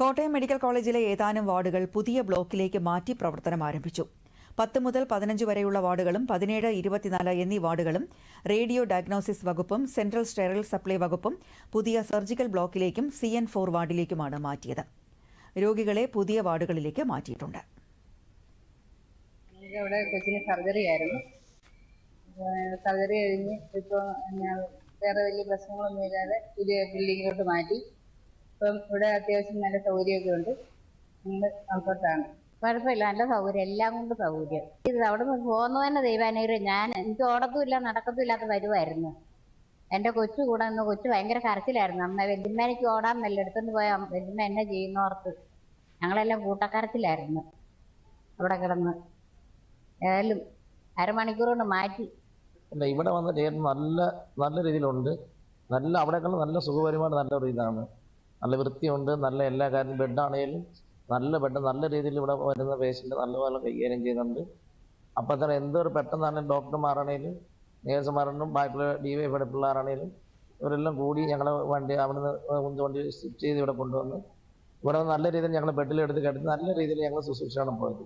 Kottayam medical കോളേജിലെ ഏതാനും വാർഡുകൾ പുതിയ ബ്ലോക്കിലേക്ക് മാറ്റി പ്രവർത്തനം ആരംഭിച്ചു. പത്ത് മുതൽ പതിനഞ്ച് വരെയുള്ള വാർഡുകളും പതിനേഴ് ഇരുപത്തിനാല് എന്നീ വാർഡുകളും റേഡിയോ ഡയഗ്നോസിസ് വകുപ്പും സെൻട്രൽ സ്റ്റെറൈൽ സപ്ലൈ വകുപ്പും പുതിയ സർജിക്കൽ ബ്ലോക്കിലേക്കും സി എൻ ഫോർ വാർഡിലേക്കുമാണ് മാറ്റിയത്. രോഗികളെ പുതിയ വാർഡുകളിലേക്ക് മാറ്റിയിട്ടുണ്ട്. ഇവിടെ സർജറി ആയിരുന്നു. സർജറി കഴിഞ്ഞ് ഇപ്പോൾ വേറെ വലിയ പ്രശ്നങ്ങളൊന്നും ഇല്ലാതെ പുതിയ ബിൽഡിങ്ങിലോട്ട് മാറ്റി. ഇപ്പം ഇവിടെ അത്യാവശ്യം നല്ല സൗകര്യമൊക്കെ ഉണ്ട്. നിങ്ങൾ കംഫർട്ടാണ്. കുഴപ്പമില്ല നല്ല സൗകര്യം എല്ലാം കൊണ്ട് സൗകര്യം. ഇത് അവിടെ നിന്ന് പോകുന്നത് തന്നെ ദൈവാനുഗ്രഹം. ഞാൻ എനിക്ക് ഓടത്തുമില്ല നടക്കത്തും ഇല്ലാത്ത വരുമായിരുന്നു എന്റെ കൊച്ചു കൂടെ നിന്ന് കൊച്ചു ഭയങ്കര കരച്ചിലായിരുന്നു. അമ്മ ഓടാൻ ഓടാന്നല്ല എടുത്തോണ്ട് പോയ വല്യമ്മ എന്നെ ചെയ്യുന്നോർത്ത് ഞങ്ങളെല്ലാം കൂട്ടക്കരച്ചിലായിരുന്നു. അവിടെ കിടന്ന് ഏതായാലും അരമണിക്കൂർ കൊണ്ട് മാറ്റി. അല്ല ഇവിടെ വന്ന ചേട്ടൻ നല്ല നല്ല രീതിയിലുണ്ട്. നല്ല അവിടെ നല്ല സുഖപരമായിട്ട് നല്ല ഒരു ഇതാണ്. നല്ല വൃത്തിയുണ്ട് നല്ല എല്ലാ കാര്യം ബെഡാണെങ്കിലും നല്ല ബെഡ് നല്ല രീതിയിൽ ഇവിടെ വരുന്ന പേഷ്യന്റ് നല്ലപോലെ കൈകാര്യം ചെയ്യുന്നുണ്ട്. അപ്പം തന്നെ എന്തൊരു പെട്ടെന്നാണെങ്കിലും ഡോക്ടർമാരാണെങ്കിലും നേഴ്സുമാരാണെങ്കിലും ബാക്കിയുള്ള ഡി വൈ പഠിച്ച പിള്ളേരാണെങ്കിലും ഇവരെല്ലാം കൂടി ഞങ്ങളെ വണ്ടി അവിടുന്ന് വണ്ടി സ്റ്റിച്ച് ചെയ്ത് ഇവിടെ കൊണ്ടുവന്ന് ഇവിടെ നല്ല രീതിയിൽ ഞങ്ങൾ ബെഡിലെടുത്ത് കിടന്ന് നല്ല രീതിയിൽ ഞങ്ങൾ ശുശ്രൂഷയാണ് പോയത്.